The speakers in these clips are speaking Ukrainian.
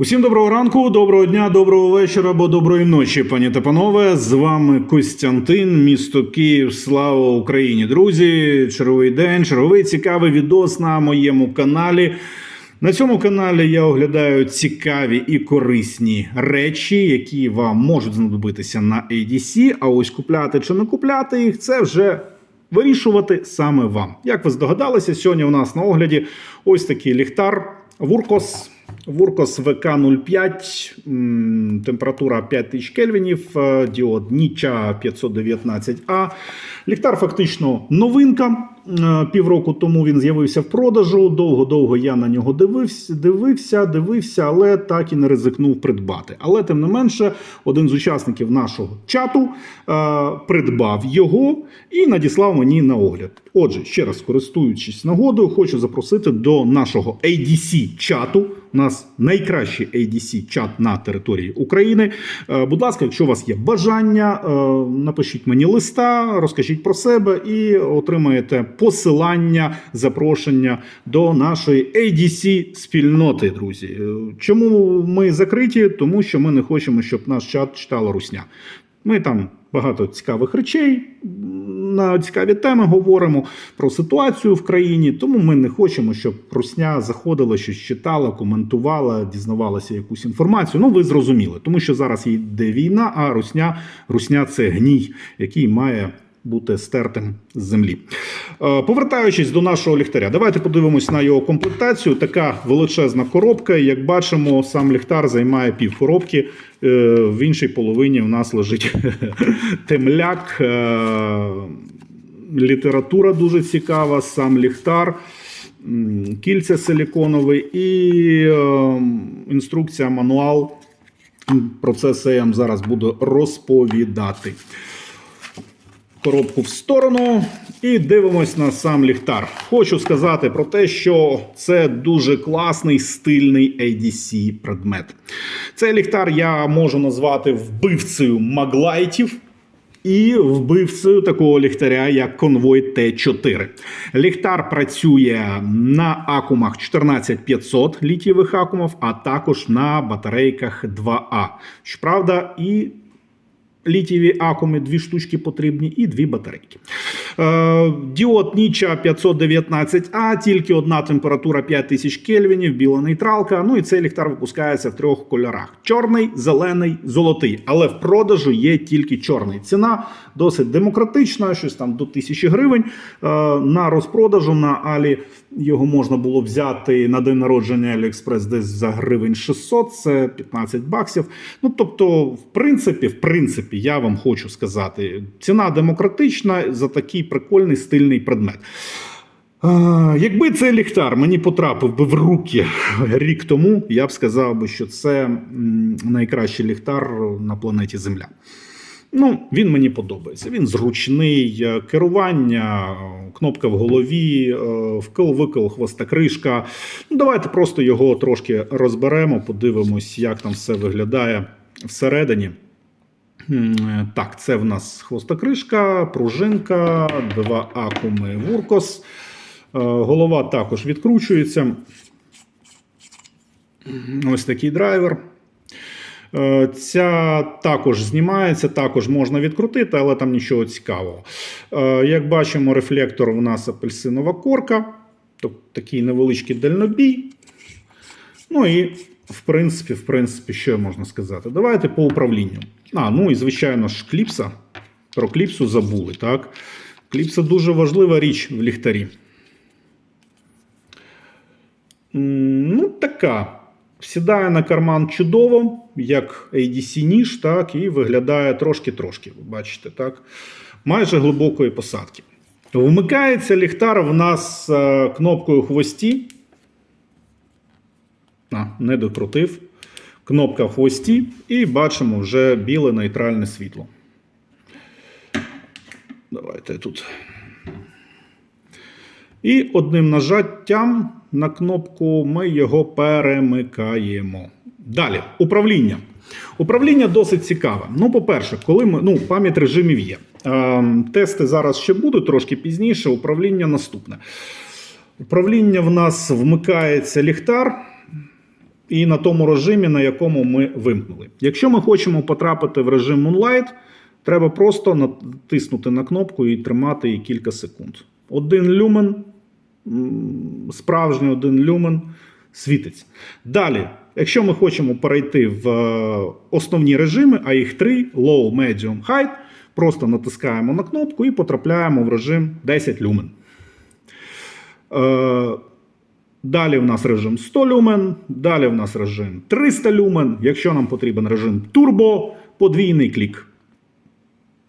Усім доброго ранку, доброго дня, доброго вечора або доброї ночі, пані та панове. З вами Костянтин, місто Київ. Слава Україні! Друзі! Черговий день, черговий цікавий відос на моєму каналі. На цьому каналі я оглядаю цікаві і корисні речі, які вам можуть знадобитися на ADC, А ось купляти чи не купляти їх, це вже вирішувати саме вам. Як ви здогадалися, сьогодні у нас на огляді ось такий ліхтар Вуркос. Вуркос ВК-05, температура 5000 кельвінів, е, діод Ніча 519А. Ліхтар фактично новинка. Е, Півроку тому він з'явився в продажу. Довго-довго я на нього дивився, дивився, дивився, але так і не ризикнув придбати. Але тим не менше, один з учасників нашого чату е, придбав його і надіслав мені на огляд. Отже, ще раз користуючись нагодою, хочу запросити до нашого ADC чату. У нас найкращий ADC чат на території України. Е, Будь ласка, якщо у вас є бажання, е, напишіть мені листа, розкажіть про себе і отримаєте посилання, запрошення до нашої ADC спільноти, друзі. Е, Чому ми закриті? Тому що ми не хочемо, щоб наш чат читала русня. Ми там багато цікавих речей на цікаві теми говоримо про ситуацію в країні. Тому ми не хочемо, щоб Русня заходила, щось читала, коментувала, дізнавалася якусь інформацію. Ну, ви зрозуміли, тому що зараз йде війна, а Русня, Русня це гній, який має. Бути стертим з землі. Е, Повертаючись до нашого ліхтаря, давайте подивимось на його комплектацію. Така величезна коробка. Як бачимо, сам ліхтар займає пів коробки. Е, В іншій половині у нас лежить темляк. Е, Література дуже цікава, сам ліхтар, кільця силіконове і інструкція, мануал. Про це я зараз буду розповідати коробку в сторону і дивимось на сам ліхтар. Хочу сказати про те, що це дуже класний стильний ADC предмет. Цей ліхтар я можу назвати вбивцею маглайтів. І вбивцею такого ліхтаря, як конвой Т4. Ліхтар працює на акумах 14500 літієвих акумів, а також на батарейках 2А. Щоправда, і літієві акуми, дві штучки потрібні, і дві батарейки. Е, діод Ніча 519А, тільки одна температура 5000 кельвінів, біла нейтралка. Ну і цей ліхтар випускається в трьох кольорах: чорний, зелений, золотий. Але в продажу є тільки чорний. Ціна досить демократична, щось там до 1000 гривень. Е, на розпродажу на Алі його можна було взяти на день народження Аліекспрес десь за гривень 600, це 15 баксів. Ну тобто, в принципі, в принципі, я вам хочу сказати, ціна демократична за такий прикольний стильний предмет. А, Якби цей ліхтар мені потрапив би в руки рік тому, я б сказав би, що це найкращий ліхтар на планеті Земля. Ну, він мені подобається. Він зручний, е, керування, е, кнопка в голові, е, вкл-викл, хвоста кришка. Ну, давайте просто його трошки розберемо, подивимось, як там все виглядає всередині. Е, Так, це в нас хвостокришка, пружинка, два акуми Вуркос. Е, Голова також відкручується. Ось такий драйвер. Е, Ця також знімається, також можна відкрутити, але там нічого цікавого. Як бачимо, рефлектор у нас апельсинова корка, тобто такий невеличкий дальнобій. Ну і, в принципі, в принципі, що можна сказати? Давайте по управлінню. А, ну і звичайно ж, кліпса. Про кліпсу забули, так? Кліпса дуже важлива річ в ліхтарі. Ну, така. Сідає на карман чудово, як ADC ніж, так, і виглядає трошки-трошки. Ви бачите, так? Майже глибокої посадки. Вмикається ліхтар в нас е, кнопкою хвості. А, не докрутив. Кнопка в хвості, і бачимо вже біле нейтральне світло. Давайте тут. І одним нажаттям на кнопку ми його перемикаємо. Далі, управління. Управління досить цікаве. Ну, по-перше, коли ми ну, пам'ять режимів є. Ем, тести зараз ще будуть трошки пізніше. Управління наступне. Управління в нас вмикається ліхтар. І на тому режимі, на якому ми вимкнули. Якщо ми хочемо потрапити в режим Moonlight, треба просто натиснути на кнопку і тримати її кілька секунд. Один люмен, справжній один люмен світиться. Далі, якщо ми хочемо перейти в е, основні режими, а їх три: Low, Medium, High, просто натискаємо на кнопку і потрапляємо в режим 10 люмен. Далі в нас режим 100 люмен, далі в нас режим 300 люмен. Якщо нам потрібен режим турбо, подвійний клік.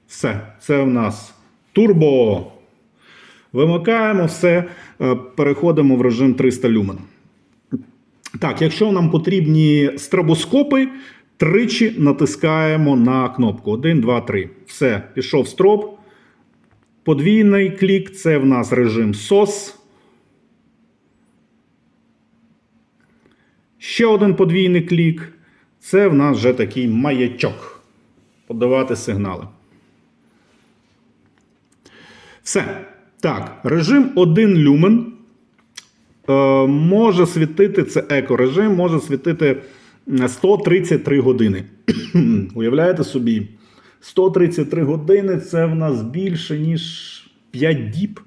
Все, це в нас турбо. Вимикаємо все, е, переходимо в режим 300 люмен. Так, якщо нам потрібні стробоскопи, тричі натискаємо на кнопку 1, 2, 3. Все, пішов строп. Подвійний клік це в нас режим SOS. Ще один подвійний клік. Це в нас вже такий маячок. Подавати сигнали. Все. Так, режим 1 люмен. Е, може світити, це екорежим, може світити 133 години. Уявляєте собі? 133 години це в нас більше, ніж 5 діб.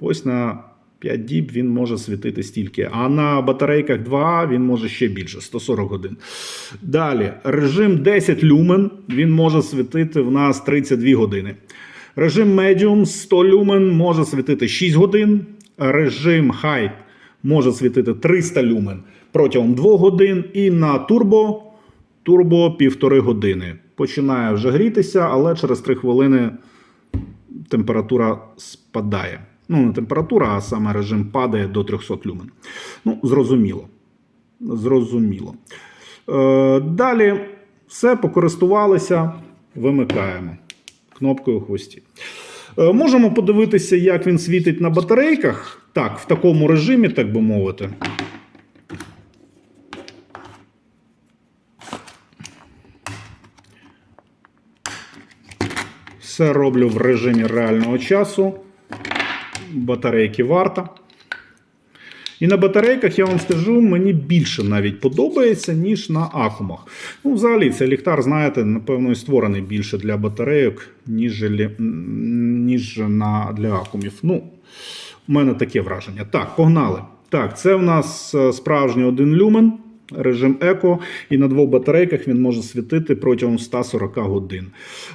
Ось на 5 діб він може світити стільки. А на батарейках 2 він може ще більше 140 годин. Далі, режим 10 люмен, він може світити в нас 32 години. Режим Medium 100 люмен може світити 6 годин. Режим High може світити 300 люмен протягом 2 годин. І на турбо турбо 1,5 години. Починає вже грітися, але через 3 хвилини температура спадає. Ну, не температура, а саме режим падає до 300 люмен. Ну, зрозуміло. Зрозуміло. Е, далі все покористувалися, вимикаємо кнопкою хвості. Е, можемо подивитися, як він світить на батарейках. Так, в такому режимі, так би мовити. Все роблю в режимі реального часу. Батарейки варта. І на батарейках, я вам скажу, мені більше навіть подобається, ніж на акумах. Ну, взагалі, цей ліхтар, знаєте, напевно, і створений більше для батарейок, ніж, ніж на, для акумів. Ну, у мене таке враження. Так, погнали. Так, це в нас е, справжній один люмен, режим еко, і на двох батарейках він може світити протягом 140 годин.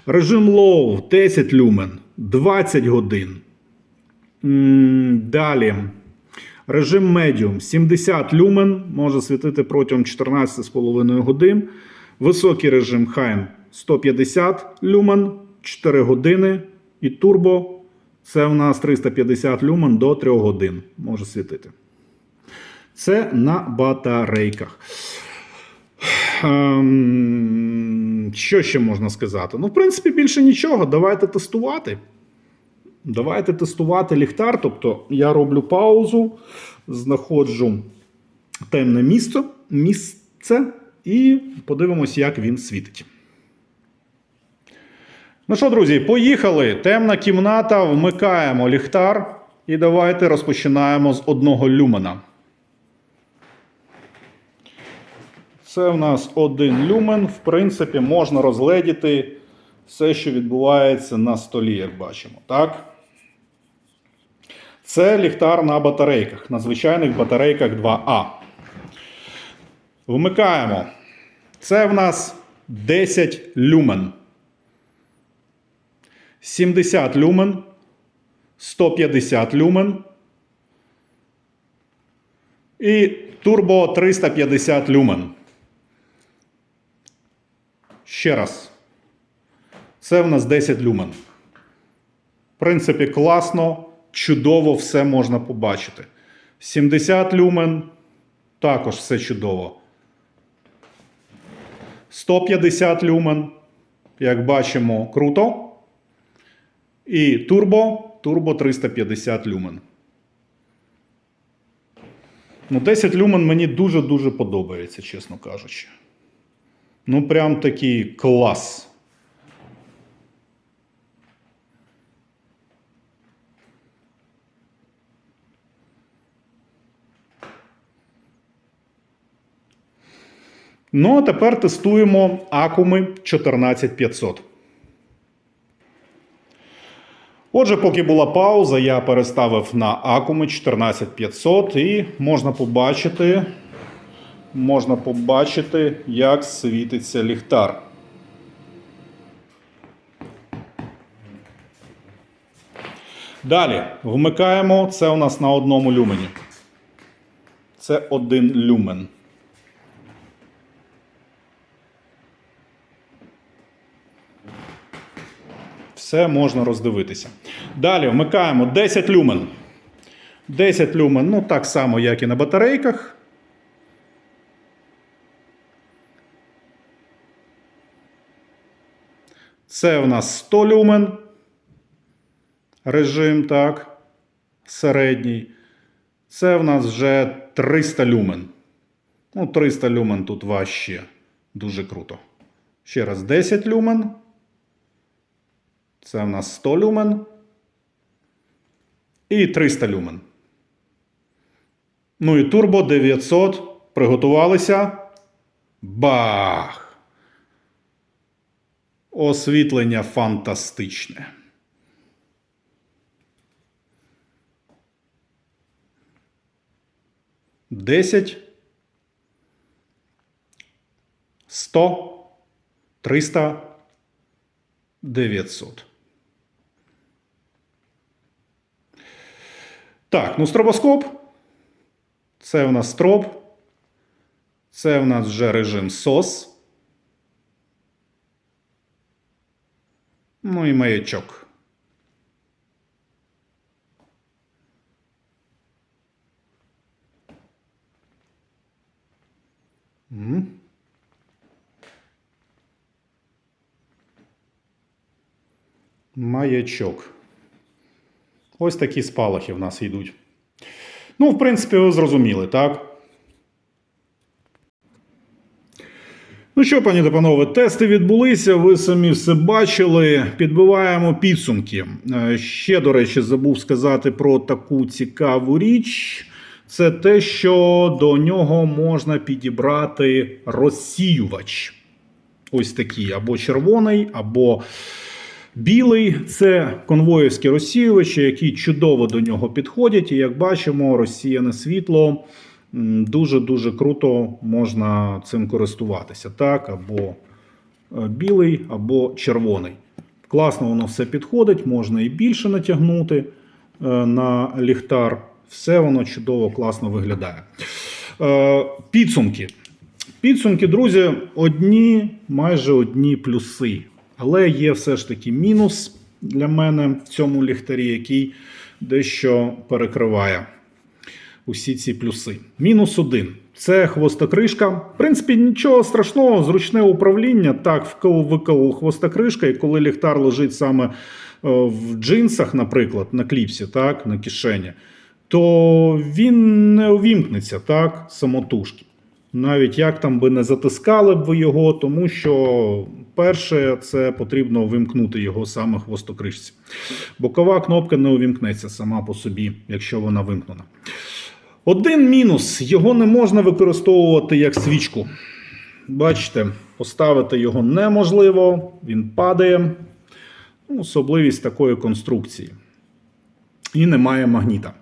Режим low 10 люмен, 20 годин. Далі. Режим Medium 70 люмен може світити протягом 14,5 годин. Високий режим High 150 люмен 4 години. І турбо це у нас 350 люмен до 3 годин може світити. Це на батарейках. Ем, Що ще можна сказати? Ну, в принципі, більше нічого. Давайте тестувати. Давайте тестувати ліхтар. Тобто я роблю паузу, знаходжу темне місце, місце і подивимось, як він світить. Ну що, друзі, поїхали. Темна кімната, вмикаємо ліхтар. І давайте розпочинаємо з одного люмена. Це в нас один люмен. В принципі, можна розгледіти все, що відбувається на столі, як бачимо. Так? Це ліхтар на батарейках, на звичайних батарейках 2А. Вмикаємо. Це в нас 10 люмен. 70 люмен. 150 люмен. І турбо 350 люмен. Ще раз. Це в нас 10 люмен. В принципі, класно, чудово все можна побачити. 70 люмен. Також все чудово. 150 люмен. Як бачимо, круто. І турбо, турбо 350 люмен. Ну, 10 люмен мені дуже-дуже подобається, чесно кажучи. Ну, прям такий клас. Ну, а тепер тестуємо акуми 14500. Отже, поки була пауза, я переставив на акуми 14500 і можна побачити, можна побачити, як світиться ліхтар. Далі вмикаємо. Це у нас на одному люмені. Це один люмен. Все можна роздивитися. Далі вмикаємо 10 люмен. 10 люмен, ну так само, як і на батарейках. Це у нас 100 люмен. Режим, так. Середній. Це в нас вже 300 люмен. Ну, 300 люмен тут важче. Дуже круто. Ще раз 10 люмен. Це в нас 100 люмен. І 300 люмен. Ну і турбо 900. Приготувалися. Бах! Освітлення фантастичне. Десять. Сто. Триста. Дев'ятсот. Так, ну стробоскоп. Це в нас строп. Це в нас вже режим SOS. Ну і маячок. Маячок. Ось такі спалахи в нас йдуть. Ну, в принципі, ви зрозуміли, так? Ну що, пані та панове, тести відбулися, ви самі все бачили. Підбиваємо підсумки. Е, Ще, до речі, забув сказати про таку цікаву річ. Це те, що до нього можна підібрати розсіювач. Ось такий, або червоний, або білий. Це конвоївські розсіювачі, які чудово до нього підходять. І як бачимо, розсіяне світло дуже-дуже круто можна цим користуватися. Так, або е, білий, або червоний. Класно воно все підходить, можна і більше натягнути е, на ліхтар. Все воно чудово, класно виглядає. Е, Підсумки. Підсумки, друзі, одні, майже одні плюси. Але є все ж таки мінус для мене в цьому ліхтарі, який дещо перекриває усі ці плюси. Мінус один. Це хвостокришка. В принципі, нічого страшного, зручне управління. Так, вколо виколов хвостокришка, і коли ліхтар лежить саме е, в джинсах, наприклад, на кліпсі, так, на кишені, то він не увімкнеться так, самотужки. Навіть як там би не затискали б ви його, тому що перше це потрібно вимкнути його саме хвостокришці. Бокова кнопка не увімкнеться сама по собі, якщо вона вимкнена. Один мінус: його не можна використовувати як свічку. Бачите, поставити його неможливо, він падає. Ну, Особливість такої конструкції. І немає магніта.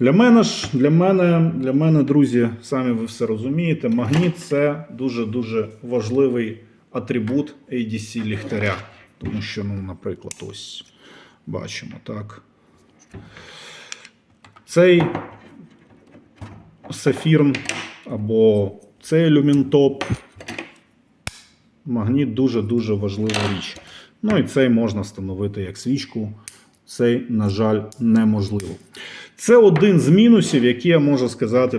Для мене ж, для мене, для мене, друзі, самі ви все розумієте, магніт це дуже-дуже важливий атрибут ADC ліхтаря. Тому що, ну, наприклад, ось бачимо, так. Цей сафірн або цей люмінтоп. Магніт дуже-дуже важлива річ. Ну і цей можна встановити як свічку. Цей, на жаль, неможливо. Це один з мінусів, які я можу сказати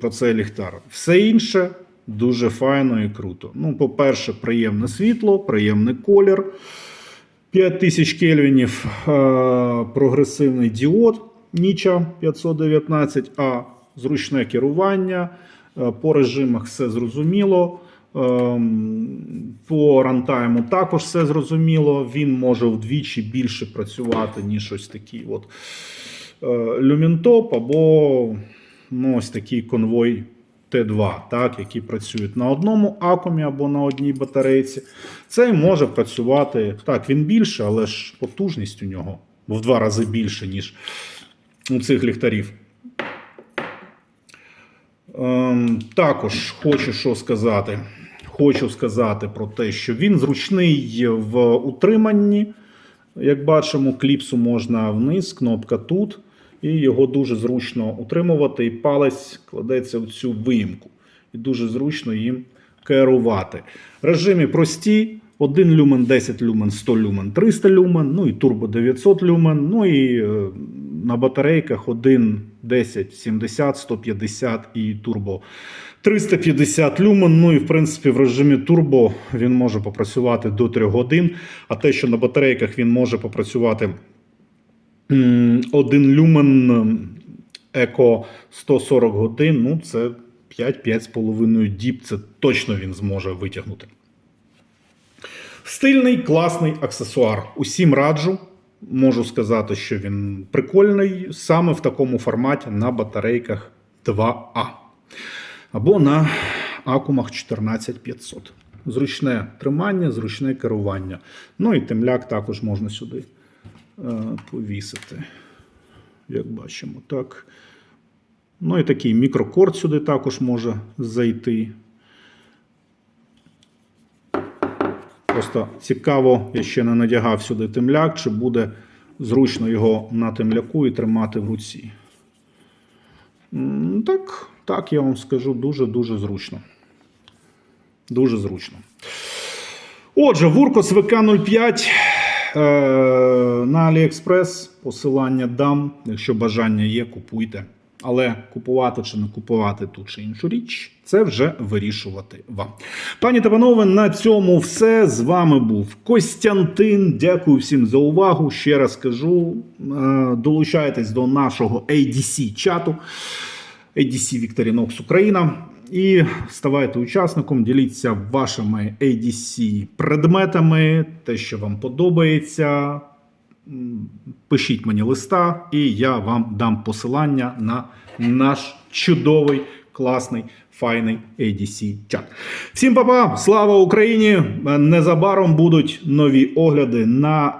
про, цей ліхтар. Все інше дуже файно і круто. Ну, по-перше, приємне світло, приємний колір. 5000 кельвінів е- прогресивний діод Ніча 519А, зручне керування. Е, по режимах все зрозуміло. Ем, По рантайму також все зрозуміло. Він може вдвічі більше працювати, ніж ось такий от е, люмінтоп або ну, ось такий конвой Т2, так, які працюють на одному акумі або на одній батарейці. Цей може працювати. Так, він більше, але ж потужність у нього в два рази більше, ніж у цих ліхтарів. Ем, також хочу що сказати. Хочу сказати про те, що він зручний в утриманні. Як бачимо, кліпсу можна вниз, кнопка тут, і його дуже зручно утримувати, і палець кладеться в цю виїмку. І дуже зручно їм керувати. Режими прості: 1 люмен, 10 люмен, 100 люмен, 300 люмен, ну і турбо 900 люмен, ну і е, на батарейках 1, 10, 70, 150 і турбо 350 люмен. Ну і в принципі в режимі турбо він може попрацювати до 3 годин. А те, що на батарейках він може попрацювати 1 люмен еко 140 годин, ну це 5-5,5 діб. Це точно він зможе витягнути. Стильний, класний аксесуар. Усім раджу. Можу сказати, що він прикольний саме в такому форматі на батарейках 2А або на акумах 14500. Зручне тримання, зручне керування. Ну і темляк також можна сюди повісити. Як бачимо, так. Ну і такий мікрокорд сюди також може зайти. Просто цікаво, я ще не надягав сюди темляк, чи буде зручно його на темляку і тримати в руці. Так, так, я вам скажу, дуже-дуже зручно. Дуже зручно. Отже, Вуркос ВК-05 е, на AliExpress. Посилання дам. Якщо бажання є, купуйте. Але купувати чи не купувати ту чи іншу річ, це вже вирішувати вам. Пані та панове, на цьому все. З вами був Костянтин. Дякую всім за увагу. Ще раз кажу: е, долучайтесь до нашого ADC чату. ADC Victorinox Україна. І ставайте учасником, діліться вашими ADC предметами, те, що вам подобається. Пишіть мені листа, і я вам дам посилання на наш чудовий, класний, файний ADC чат. Всім па-па! Слава Україні! Незабаром будуть нові огляди на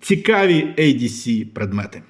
цікаві ADC предмети.